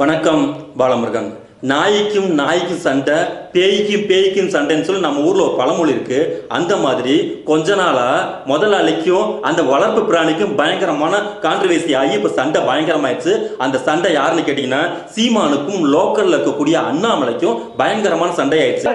வணக்கம் பாலமுருகன். நாய்க்கும் நாய்க்கும் சண்டை பேய்க்கும் பேய்க்கும் சண்டைன்னு சொல்லி நம்ம ஊர்ல ஒரு பழமொழி இருக்கு. அந்த மாதிரி கொஞ்ச நாளா முதலாளிக்கும் அந்த வளர்ப்பு பிராணிக்கும் பயங்கரமான கான்ட்ரவர்சி ஆகி இப்ப சண்டை பயங்கரமாயிடுச்சு. அந்த சண்டை யாருன்னு கேட்டீங்கன்னா சீமானுக்கும் லோக்கல்ல இருக்கக்கூடிய அண்ணாமலைக்கும் பயங்கரமான சண்டை ஆயிடுச்சு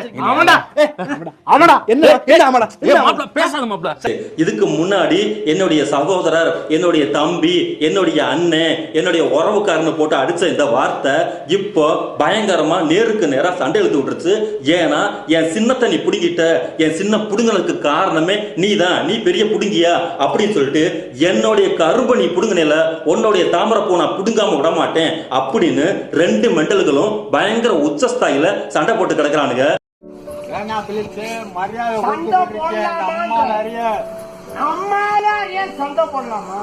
இதுக்கு முன்னாடி என்னுடைய சகோதரர் என்னுடைய தம்பி என்னுடைய அண்ணன் என்னுடைய உறவுக்காரனை போட்டு அடிச்ச இந்த வார்த்தை இப்போ பயங்கரமா நேருக்கு நேரா சண்டை எழுதி விட்டுருச்சு. ஏன்னா என் சின்னத்தை நீ புடுங்கிட்ட என் சின்ன புடுங்கினதுக்கு காரணமே நீ தான் நீ பெரிய புடுங்கியா? அப்படின்னு சொல்லிட்டு என்னுடைய கரும்பை நீ புடுங்கினல உன்னுடைய தாமரைப்பூ நான் புடுங்காம விட மாட்டேன் அப்படின்னு ரெண்டு மெண்டல்களும் பயங்கர உச்சஸ்தாயில சண்டை போட்டு கிடக்குறானுங்க. ஏன்னா மரியாதை அம்மா? நிறைய சண்டை போடலாமா?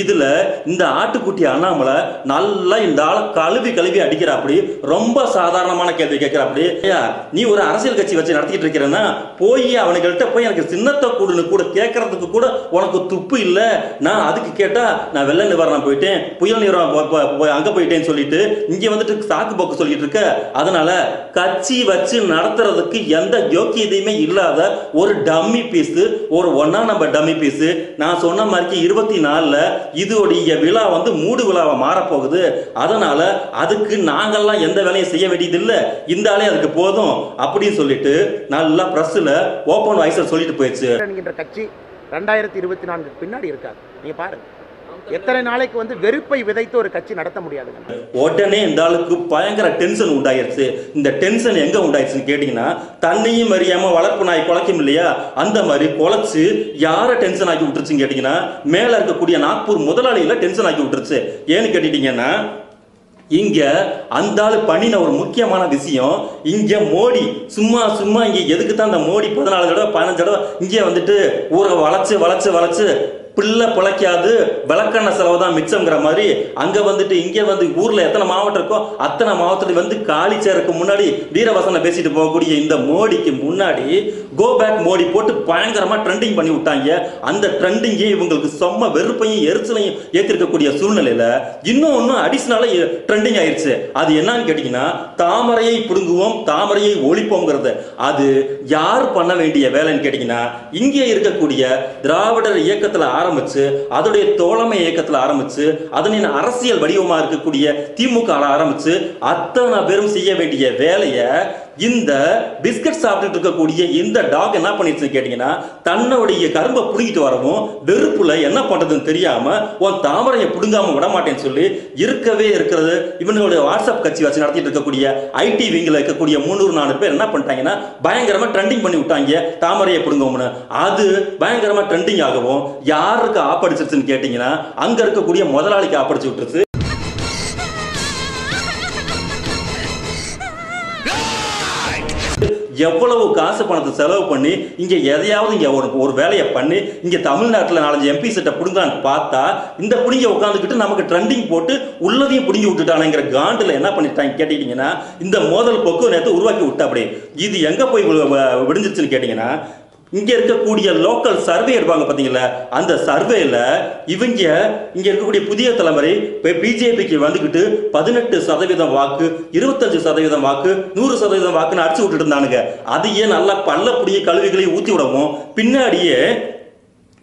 இதுல இந்த ஆட்டுக்குட்டி அண்ணாமலை நல்லா இந்த ஆளை கழுவி கழுவி அடிக்கிறாப்படி. ரொம்ப சாதாரணமான கேள்வி கேட்கிறாப்படி. ஐயா நீ ஒரு அரசியல் கட்சி வச்சு நடத்திட்டு இருக்கிறன்னா போய் அவனுங்கள்ட்ட போய் எனக்கு சின்னத்தை கூடுன்னு கூட கேட்கறதுக்கு கூட உனக்கு துப்பு இல்ல. நான் அதுக்கு கேட்டா நான் வெள்ள நிவாரணம் போயிட்டேன் புயல் நிவாரணம் அங்க போயிட்டேன்னு சொல்லிட்டு இங்க வந்துட்டு சாக்கு போக்கு சொல்லிட்டு இருக்க. அதனால கட்சி வச்சு நடத்துறதுக்கு எந்த யோக்கியதையுமே இல்லாத ஒரு டம்மி பீஸ் ஒரு ஒன்னா நம்பர் டம்மி பீஸு நான் சொன்ன மாதிரிக்கு இருபத்தி நாலில் இதோடைய விழா வந்து மூடு விழாவை மாறப்போகுது. அதனால அதுக்கு நாங்கெல்லாம் எந்த வேலையும் செய்ய வேண்டியதில்லை. இல்ல இந்த ஆளே அதுக்கு போதும் அப்படின்னு சொல்லிட்டு நல்லா ப்ரெஸ்ஸில் ஓப்பன் வாய்ஸில் சொல்லிட்டு போயிடுச்சு. கட்சி ரெண்டாயிரத்தி இருபத்தி நான்கு பின்னாடி இருக்காது. நீங்க பாருங்கள் எத்தனை நாளைக்கு வந்து வெறுப்பை விதைத்து ஒரு கட்சி நடத்த முடியாதுங்க. உடனே இந்த ஆளுக்கு பயங்கர டென்ஷன் உண்டாயிருச்சு. இந்த டென்ஷன் எங்க உண்டாயிருச்சுன்னு கேட்டீங்கன்னா தன்னையும் அறியாம வளர்ப்பு நாய் குலைக்கும் இல்லையா? அந்த மாதிரி குலைச்சு யாரை டென்ஷன் ஆக்கி விட்டுருச்சுன்னு கேட்டீங்கன்னா மேல இருக்கக்கூடிய நாக்பூர் முதலாளியில டென்ஷன் ஆக்கி விட்டுருச்சு. ஏன்னு கேட்டுட்டீங்கன்னா இங்க அந்த ஆளு பண்ணின ஒரு முக்கியமான விஷயம் இங்க மோடி சும்மா சும்மா இங்க எதுக்கு தான் அந்த மோடி பதினாலு தடவை பதினஞ்சு தடவை இங்கே வந்துட்டு ஊரை வளைச்சு வளைச்சு வளைச்சு பிள்ளை பிழைக்காது விளக்கெண்ண செலவு தான் மிச்சம்ங்கிற மாதிரி அங்க வந்துட்டு இங்க வந்து ஊர்ல எத்தனை மாவட்டம் இருக்கோ அத்தனை மாவட்டத்தில் வந்து காலி சேருக்கு முன்னாடி வீரவசனம் பேசிட்டு போகக்கூடிய இந்த மோடிக்கு முன்னாடி கோ பேக் மோடி போட்டு பயங்கரமா ட்ரெண்டிங் பண்ணி விட்டாங்க. அந்த ட்ரெண்டிங்கே இவங்களுக்கு செம்ம வெறுப்பையும் எரிச்சலையும் ஏற்றிருக்கக்கூடிய சூழ்நிலையில இன்னும் ஒன்னும் அடிஷனலா ட்ரெண்டிங் ஆயிடுச்சு அது என்னன்னு கேட்டீங்கன்னா தாமரையை பிடுங்குவோம் தாமரையை ஒழிப்போங்கிறது அது யார் பண்ண வேண்டிய வேலைன்னு கேட்டீங்கன்னா இங்கே இருக்கக்கூடிய திராவிடர் இயக்கத்துல ஆரம்பிச்சு அதோடைய தோழமை இயக்கத்தில் ஆரம்பிச்சு அதனின் அரசியல் வடிவமா இருக்கக்கூடிய திமுக ஆரம்பிச்சு அத்தனை பேரும் செய்ய வேண்டிய வேலையை இந்த பிஸ்கட் சாப்பிட்டுட்டு இருக்கக்கூடிய இந்த டாக் என்ன பண்ணிடுச்சு கேட்டீங்கன்னா தன்னுடைய கரும்பை பிடிக்கிட்டு வரவும் வெறுப்புல என்ன பண்றதுன்னு தெரியாம உன் தாமரையை பிடுங்காம விட மாட்டேன்னு சொல்லி இருக்கவே இருக்கிறது. இவனுடைய வாட்ஸ்அப் கட்சி வச்சு நடத்திட்டு இருக்கக்கூடிய ஐடி விங்கில் இருக்கக்கூடிய முந்நூறு நாலு பேர் என்ன பண்ணிட்டாங்கன்னா பயங்கரமா ட்ரெண்டிங் பண்ணி விட்டாங்க தாமரையை பிடுங்கோம்னு அது பயங்கரமா ட்ரெண்டிங் ஆகவும் யாருக்கு ஆப்படிச்சிருச்சுன்னு கேட்டீங்கன்னா அங்க இருக்கக்கூடிய முதலாளிக்கு ஆப்படிச்சு விட்டுருச்சு. எவ்வளவு காசு பணத்தை செலவு பண்ணி இங்கே எதையாவது இங்கே ஒரு ஒரு வேலையை பண்ணி இங்கே தமிழ்நாட்டில் நாலஞ்சு எம்பி சீட்டை பிடுங்கலான்னு பார்த்தா இந்த பிடிங்க உட்காந்துக்கிட்டு நமக்கு ட்ரெண்டிங் போட்டு உள்ளதையும் பிடிங்கி விட்டுட்டானுங்கிற காண்டில் என்ன பண்ணிட்டாங்க கேட்டீங்கன்னா இந்த மோதல் போக்கு நேரத்தை உருவாக்கி விட்டா அப்படி இது எங்கே போய் விடுஞ்சிருச்சுன்னு கேட்டிங்கன்னா இங்கே இருக்கக்கூடிய லோக்கல் சர்வே எடுப்பாங்க பார்த்தீங்களா அந்த சர்வேல இவங்க இங்கே இருக்கக்கூடிய புதிய தலைமுறை இப்போ பிஜேபிக்கு வந்துக்கிட்டு பதினெட்டு சதவீதம் வாக்கு இருபத்தஞ்சு சதவீதம் வாக்கு நூறு சதவீதம் வாக்குன்னு அடிச்சு விட்டுட்டு இருந்தானுங்க. அதையே நல்லா பள்ளப்புடிய கல்விகளை ஊற்றி விடவும். பின்னாடியே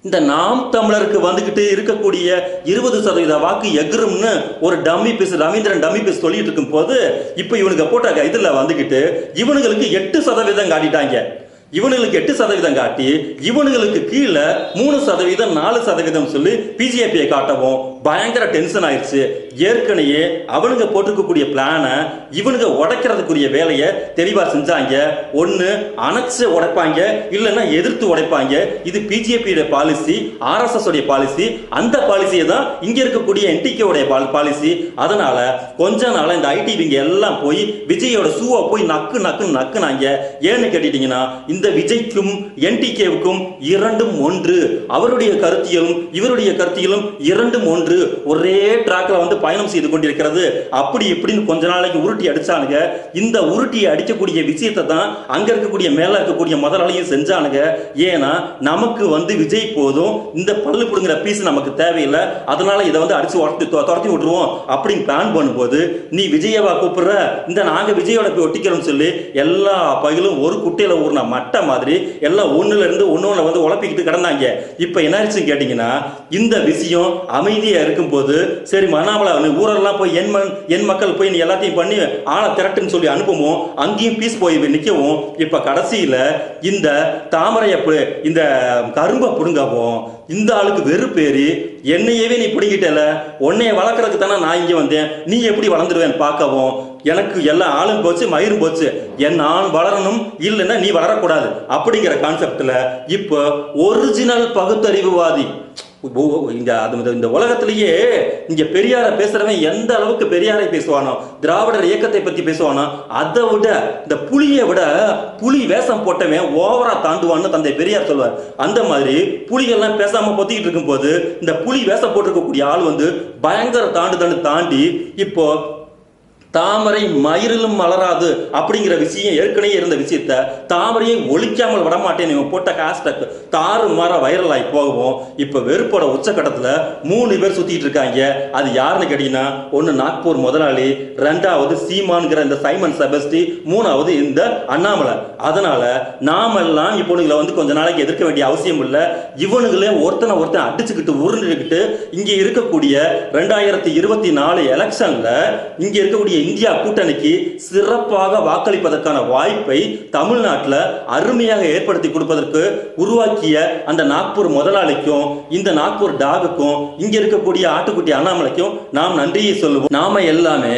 இந்த நாம் தமிழருக்கு வந்துகிட்டு இருக்கக்கூடிய இருபது சதவீத வாக்கு எக்ரும்னு ஒரு dummy piece Ravindran dummy piece சொல்லிட்டு இருக்கும் போது இப்போ இவனுக்கு போட்டாங்க இதில் வந்துக்கிட்டு இவனுங்களுக்கு எட்டு சதவீதம் காட்டிட்டாங்க. இவனுங்களுக்கு எட்டு சதவீதம் காட்டி இவனுங்களுக்கு கீழே மூணு சதவீதம் நாலு சதவீதம் சொல்லி பிஜேபியை காட்டவும் பயங்கர டென்ஷன் ஆயிடுச்சு. ஏற்கனவே அவனுங்க போட்டிருக்கக்கூடிய பிளானை இவனுங்க உடைக்கிறதுக்குரிய வேலையை தெளிவாக செஞ்சாங்க. ஒன்று அணைச்சு உடைப்பாங்க இல்லைன்னா எதிர்த்து உடைப்பாங்க. இது பிஜேபியோட பாலிசி ஆர்எஸ்எஸ் உடைய பாலிசி அந்த பாலிசியை தான் இங்கே இருக்கக்கூடிய என்டிகே உடைய பாலிசி அதனால கொஞ்ச நாள் இந்த ஐடி விங்க எல்லாம் போய் விஜயோட சூவை போய் நக்கு நக்கு நக்குனாங்க. ஏன்னு கேட்டுட்டீங்கன்னா இந்த விஜய்க்கும் என்டிகேவுக்கும் இரண்டும் ஒன்று. அவருடைய கருத்தியலும் இவருடைய கருத்தியலும் இரண்டும் ஒன்று. ஒரே ட்ராக்ல வந்து பயணம் செய்து கொண்டிருக்கிறது. அப்படி இப்படின்னு கொஞ்ச நாளைக்கு உருட்டி அடிச்சானுங்க. இந்த உருட்டியை அடிக்கக்கூடிய விஷயத்தை தான் அங்க இருக்கக்கூடிய மேல இருக்கக்கூடிய முதலாளியும் செஞ்சானுங்க. ஏன்னா நமக்கு வந்து விஜய் போதும். இந்த பல்லு பிடுங்குற பீஸ் நமக்கு தேவையில்லை. அதனால இதை வந்து அடிச்சு உடச்சி துரத்தி விட்டுருவோம் அப்படின்னு பிளான் பண்ணும்போது நீ விஜயவா கூப்பிடுற? இந்த நாங்க விஜயோட போய் ஒட்டிக்கிறோம்னு சொல்லி எல்லா பயிலும் ஒரு குட்டையில ஊர்ன மட்டை மாதிரி எல்லாம் ஒண்ணுல இருந்து ஒன்னொன்னு வந்து உழப்பிக்கிட்டு கிடந்தாங்க. இப்ப என்ன ஆயிடுச்சுன்னு கேட்டீங்கன்னா இந்த விஷயம் அமைதியா இருக்கும்போது சரி மனாமலை நீ ஊரெல்லாம் போய் என் மண் என் மக்கள் போய் நீ எல்லாத்தையும் பண்ணி ஆளை திரட்டுன்னு சொல்லி அனுப்புவோம். அங்கேயும் பீஸ் போய் நிற்கவும் இப்ப கடைசியில இந்த தாமரையை இந்த கரும்பை பிடுங்கவும். இந்த ஆளுக்கு வெறுப்பேறி என்னையவே நீ பிடிங்கிட்டல. உன்னைய வளர்க்கறதுக்கு தானே நான் இங்கே வந்தேன். நீ எப்படி வளர்ந்துடுவேன் பார்க்கவும். எனக்கு எல்லா ஆளும் போச்சு மயிரும் போச்சு. என் நான் வளரணும் இல்லைன்னா நீ வளரக்கூடாது. அப்படிங்கிற கான்செப்ட்ல இப்போ ஒரிஜினல் பகுத்தறிவுவாதி இந்த அது இந்த- உலகத்திலேயே இங்கே பெரியாரை பேசுகிறவன் எந்த அளவுக்கு பெரியாரை பேசுவானோ திராவிடர் இயக்கத்தை பற்றி பேசுவானோ அதை விட இந்த புலியை விட புலி வேஷம் போட்டவன் ஓவரா தாண்டுவான்னு தந்தை பெரியார் சொல்வார். அந்த மாதிரி புலிகள்லாம் பேசாமல் பொத்திக்கிட்டு இருக்கும்போது இந்த புலி வேஷம் போட்டிருக்கக்கூடிய ஆள் வந்து பயங்கர தாண்டுதன்னு தாண்டி இப்போ தாமரை மயிரிலும் மலராது அப்படிங்கிற விஷயம் ஏற்கனவே இருந்த விஷயத்த தாமரையை ஒழிக்காமல் விடமாட்டேன் இவன் போட்ட ஹேஷ்டாக் தாறு மாற வைரல் ஆகி போகவும் இப்போ வெறுப்போட உச்சக்கட்டத்தில் மூணு பேர் சுற்றிட்டு இருக்காங்க. அது யாருன்னு கேட்டீங்கன்னா ஒன்று நாக்பூர் முதலாளி ரெண்டாவது சீமான்கிற இந்த சைமன் செபஸ்டி மூணாவது இந்த அண்ணாமலை. அதனால நாமெல்லாம் இவனுங்களை வந்து கொஞ்ச நாளைக்கு எதிர்க்க வேண்டிய அவசியம் இல்லை. இவனுங்களே ஒருத்தனை ஒருத்தன் அடிச்சுக்கிட்டு உருண்டுக்கிட்டு இங்கே இருக்கக்கூடிய ரெண்டாயிரத்தி இருபத்தி நாலு எலெக்ஷனில் இங்கே இருக்கக்கூடிய இந்தியா கூட்டணிக்கு சிறப்பாக வாக்களிப்பதற்கான வாய்ப்பை தமிழ்நாட்டில் அருமையாக ஏற்படுத்தி கொடுப்பதற்கு உருவாக்கிய அந்த நாக்பூர் முதலாளிக்கும் இந்த நாக்பூர் டாகுக்கும் இங்க இருக்கக்கூடிய ஆட்டுக்குட்டி அண்ணாமலைக்கும் நாம் நன்றியை சொல்லுவோம். நாம எல்லாமே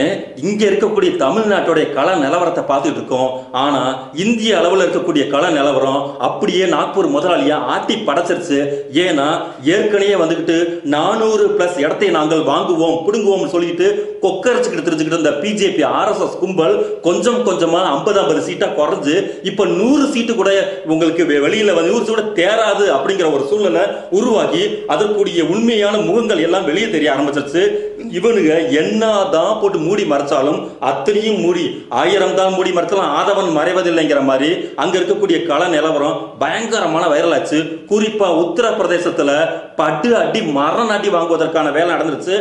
இங்க இருக்கக்கூடிய தமிழ்நாட்டுடைய கள நிலவரத்தை பார்த்துட்டு இருக்கோம். ஆனா இந்திய அளவில் இருக்கக்கூடிய கள நிலவரம் அப்படியே நாக்பூர் முதலாளியா ஆட்டி படைச்சிருச்சு. ஏன்னா ஏற்கனவே வந்துகிட்டு நானூறு பிளஸ் இடத்தை நாங்கள் வாங்குவோம் பிடுங்குவோம் சொல்லிட்டு கொக்கரைச்சுக்கிட்டு தெரிஞ்சுக்கிட்டு இந்த பிஜேபி ஆர்எஸ்எஸ் கும்பல் கொஞ்சம் கொஞ்சமா ஐம்பது ஐம்பது சீட்டா குறைஞ்சு இப்ப நூறு சீட்டு கூட உங்களுக்கு வெளியில வந்து நூறு சீட்டு கூட தேராது அப்படிங்கிற ஒரு சூழ்நிலை உருவாகி அதற்குரிய உண்மையான முகங்கள் எல்லாம் வெளியே தெரிய ஆரம்பிச்சிருச்சு. இவனுங்க என்னதான் போட்டு மூடி மறைச்சாலும் அத்தனையும் மூடி ஆயிரம் தான் மூடி மறைச்சாலும் ஆதவன் மறைவதில்லைங்கிற மாதிரி அங்க இருக்கக்கூடிய கள நிலவரம் பயங்கரமான வைரல் ஆச்சு குறிப்பா உத்தரப்பிரதேசத்துல பட்டு அடி மரண அடி வாங்குவதற்கான வேலை நடந்துருச்சு.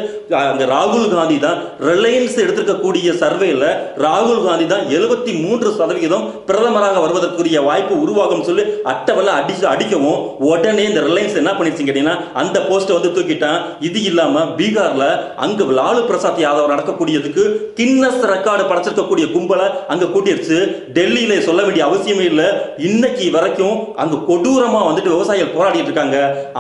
அங்க ராகுல் காந்தி தான் ரிலையன்ஸ் எடுத்திருக்கக்கூடிய சர்வேல ராகுல் காந்தி தான் எழுபத்தி மூன்று சதவிகிதம் பிரதமராக வருவதற்குரிய வாய்ப்பு உருவாகும் சொல்லி அட்டவெல்லாம் அடிச்சு அடிக்கவும் உடனே இந்த ரிலையன்ஸ் என்ன பண்ணிருச்சு கேட்டீங்கன்னா அந்த போஸ்ட்டை வந்து தூக்கிட்டான். இது இல்லாம பீகார்ல அங்க லாலு பிரசாத் யாதவ் நடக்கக்கூடியதுக்கு கின்னஸ் ரெக்கார்டு படைச்சிருக்கக்கூடிய கும்பலை அங்க கூட்டிருச்சு டெல்லியில சொல்ல வேண்டிய அவசியமே இல்லை. இன்னைக்கு வரைக்கும் அங்க கொடூரமா வந்துட்டு விவசாயிகள் போராடிட்டு இருக்காங்க.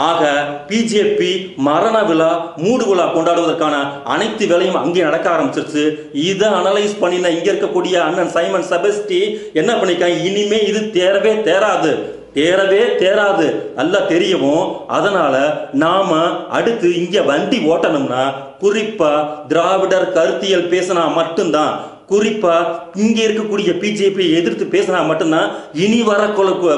ஆக பிஜேபி மரண விழா மூடு விழா கொண்டாடுவதற்கான அனைத்து வேலையும் அங்கே நடக்க ஆரம்பிச்சிருச்சு. இதை அனலைஸ் பண்ணின இங்க இருக்கக்கூடிய அண்ணன் சைமன் செபஸ்டி என்ன பண்ணிக்காங்க இனிமே இது தேரவே தேராது தேரவே தேராது நல்லா தெரியவும் அதனால நாம அடுத்து இங்க வண்டி ஓட்டணும்னா குறிப்பா திராவிடர் கருத்தியல் பேசினா மட்டும்தான். குறிப்பா இங்க இருக்கக்கூடிய பிஜேபி எதிர்த்து பேசினா மட்டும்தான் இனி வர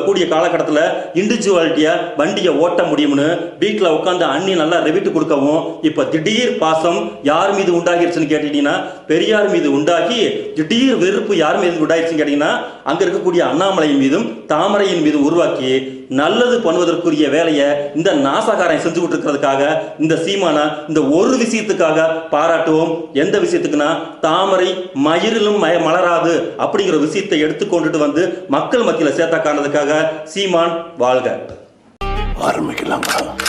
கூடிய காலகட்டத்தில் இண்டிவிஜுவாலிட்டியா வண்டியை ஓட்ட முடியும்னு வீட்டில் உட்காந்து அண்ணி நல்லா ரெவிட்டு கொடுக்கவும் இப்ப திடீர் பாசம் யார் மீது உண்டாகிருச்சுன்னு கேட்டீங்கன்னா பெரியார் மீது உண்டாகி திடீர் வெறுப்பு யார் மீது உண்டாகிருச்சுன்னு கேட்டீங்கன்னா அங்க இருக்கக்கூடிய அண்ணாமலையின் மீதும் தாமரையின் மீது உருவாக்கி நல்லது பண்ணுவதற்குரிய வேலையை இந்த நாசகாரன் செஞ்சுக்கிட்டு இருக்கிறதுக்காக இந்த சீமானை இந்த ஒரு விஷயத்துக்காக பாராட்டுவோம். எந்த விஷயத்துக்குன்னா தாமரை மயிரிலும் மய மலராது அப்படிங்கிற விஷயத்தை எடுத்துக்கொண்டுட்டு வந்து மக்கள் மத்தியில் சேர்த்தா காணதுக்காக சீமான் வாழ்க. ஆரம்பிக்கலாங்களா